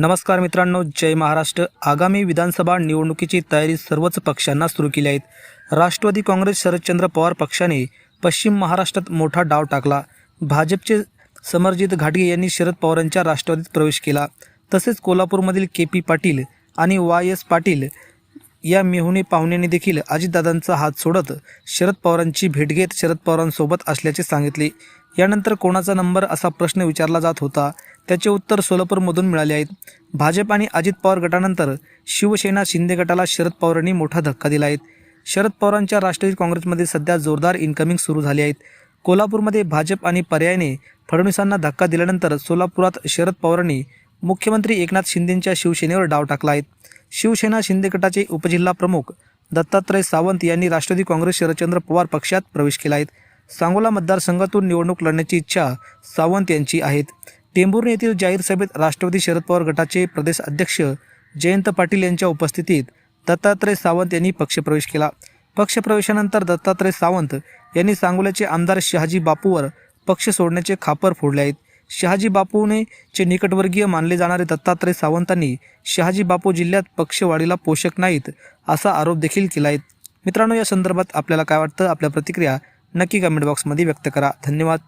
नमस्कार मित्रांनो जय महाराष्ट्र. आगामी विधानसभा निवडणुकीची तयारी सर्वच पक्षांना सुरू केली आहेत राष्ट्रवादी काँग्रेस शरदचंद्र पवार पक्षाने पश्चिम महाराष्ट्रात मोठा डाव टाकला. भाजपचे समरजित घाटगे यांनी शरद पवारांच्या राष्ट्रवादीत प्रवेश केला. तसेच कोल्हापूरमधील के पी पाटील आणि वाय एस पाटील या मेहुणे पाहुण्यांनी देखील अजितदादांचा हात सोडत शरद पवारांची भेट घेत शरद पवारांसोबत असल्याचे सांगितले. यानंतर कोणाचा नंबर असा प्रश्न विचारला जात होता. त्याचे उत्तर सोलापूरमधून मिळाले आहेत. भाजप आणि अजित पवार गटानंतर शिवसेना शिंदे गटाला शरद पवारांनी मोठा धक्का दिला आहे. शरद पवारांच्या राष्ट्रवादी काँग्रेसमध्ये सध्या जोरदार इन्कमिंग सुरू झाली आहेत. कोल्हापूरमध्ये भाजप आणि पर्यायाने फडणवीसांना धक्का दिल्यानंतर सोलापुरात शरद पवारांनी मुख्यमंत्री एकनाथ शिंदेंच्या शिवसेनेवर डाव टाकला आहे. शिवसेना शिंदे गटाचे उपजिल्हा प्रमुख दत्तात्रय सावंत यांनी राष्ट्रवादी काँग्रेस शरदचंद्र पवार पक्षात प्रवेश केला आहे. सांगोला मतदारसंघातून निवडणूक लढण्याची इच्छा सावंत यांची आहेत टेंभुर्णी येथील जाहीर सभेत राष्ट्रवादी शरद पवार गटाचे प्रदेश अध्यक्ष जयंत पाटील यांच्या उपस्थितीत दत्तात्रय सावंत यांनी पक्षप्रवेश केला. पक्षप्रवेशानंतर दत्तात्रय सावंत यांनी सांगोल्याचे आमदार शहाजी बापूवर पक्ष सोडण्याचे खापर फोडले आहेत. शहाजी बापूने चे निकटवर्गीय मानले जाणारे दत्तात्रय सावंतांनी शहाजी बापू जिल्ह्यात पक्षवाढीला पोषक नाहीत असा आरोप देखील केला आहे. मित्रांनो या संदर्भात आपल्याला काय वाटतं? आपल्या प्रतिक्रिया नक्की कमेंट बॉक्समध्ये व्यक्त करा. धन्यवाद.